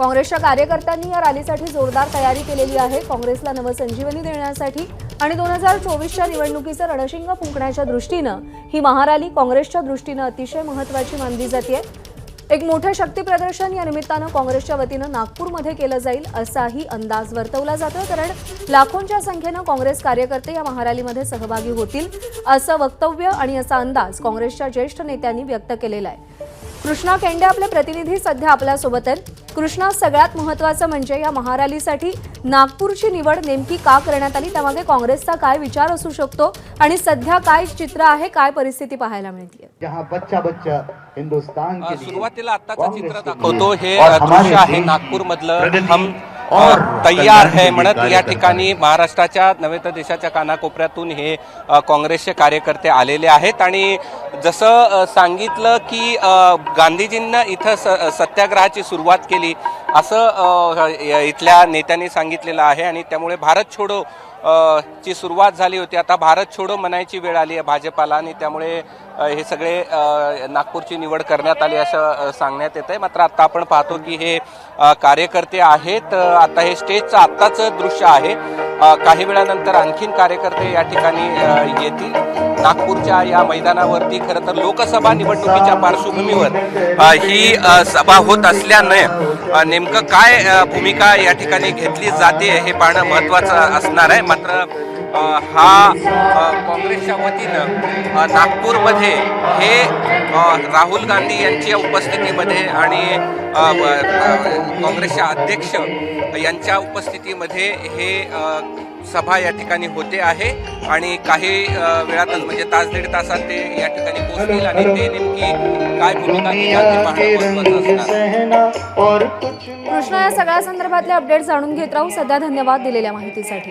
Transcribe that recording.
काँग्रेसच्या कार्यकर्त्यांनी या रॅलीसाठी जोरदार तयारी केलेली आहे. काँग्रेसला नवसंजीवनी देण्यासाठी आणि दोन हजार चोवीसच्या निवडणुकीचं रणशिंग फुंकण्याच्या दृष्टीनं ही महारॅली काँग्रेसच्या दृष्टीनं अतिशय महत्त्वाची मानली जाते. एक मोठं शक्तीप्रदर्शन या निमित्तानं काँग्रेसच्या वतीनं नागपूरमध्ये केलं जाईल असाही अंदाज वर्तवला जातो कारण लाखोंच्या संख्येनं काँग्रेस कार्यकर्ते या महारॅलीमध्ये सहभागी होतील असं वक्तव्य आणि असा अंदाज काँग्रेसच्या ज्येष्ठ नेत्यांनी व्यक्त केलेला आहे. कृष्णा केंडे आपले प्रतिनिधी सध्या आपल्यासोबत आहेत. कृष्णा सगळ्यात महत्वाचं म्हणजे या महारॅलीसाठी नागपूरची निवड नेमकी का करण्यात आली? त्यामागे काँग्रेसचा काय विचार असू शकतो? आणि सध्या काय चित्र आहे? काय परिस्थिती पाहायला मिळते जहाँ बच्चा बच्चा हिंदुस्तान के लिए सुरुवातीला काँग्रेस चित्र दाखवतो. हे दृश्य आहे देश और तयार है म्हणत या ठिकाणी महाराष्ट्राच्या नव्हे तर देशाच्या कानाकोपऱ्यातून हे काँग्रेसचे कार्यकर्ते आलेले आहेत. आणि जसं सांगितलं की गांधीजींना इथं स सत्याग्रहाची सुरुवात केली असं इथल्या नेत्यांनी सांगितलेलं आहे आणि त्यामुळे भारत छोडो ची सुरुवात झाली होती. आता भारत छोडो म्हणायची वेळ आली आहे भाजपाला आणि त्यामुळे हे सगळे नागपूरची निवड करण्यात आली असं सांगण्यात येत आहे मात्र आता आपण पाहतो की हे कार्यकर्ते आहेत. आता हे स्टेजचं आत्ताचं दृश्य आहे. काही वेळानंतर आणखीन कार्यकर्ते या ठिकाणी येतील. नागपूरच्या या मैदानावरती खरं तर लोकसभा निवडणुकीच्या पार्श्वभूमीवर ही सभा होत असल्याने नेमकं काय भूमिका या ठिकाणी घेतली जाते हे पाहणं महत्त्वाचं असणार आहे. मात्र हा काँग्रेसच्या वतीनं नागपूरमध्ये हे राहुल गांधी यांच्या उपस्थितीमध्ये आणि काँग्रेसच्या अध्यक्ष यांच्या उपस्थितीमध्ये हे सभा या ठिकाणी होते आहे आणि काही वेळातच म्हणजे तास दीड तासात ते या ठिकाणी पोहोचतील आणि ते नेमकी काय भूमिका कृष्णा या सगळ्या संदर्भातले अपडेट जाणून घेत राहू. सध्या धन्यवाद दिलेल्या माहितीसाठी.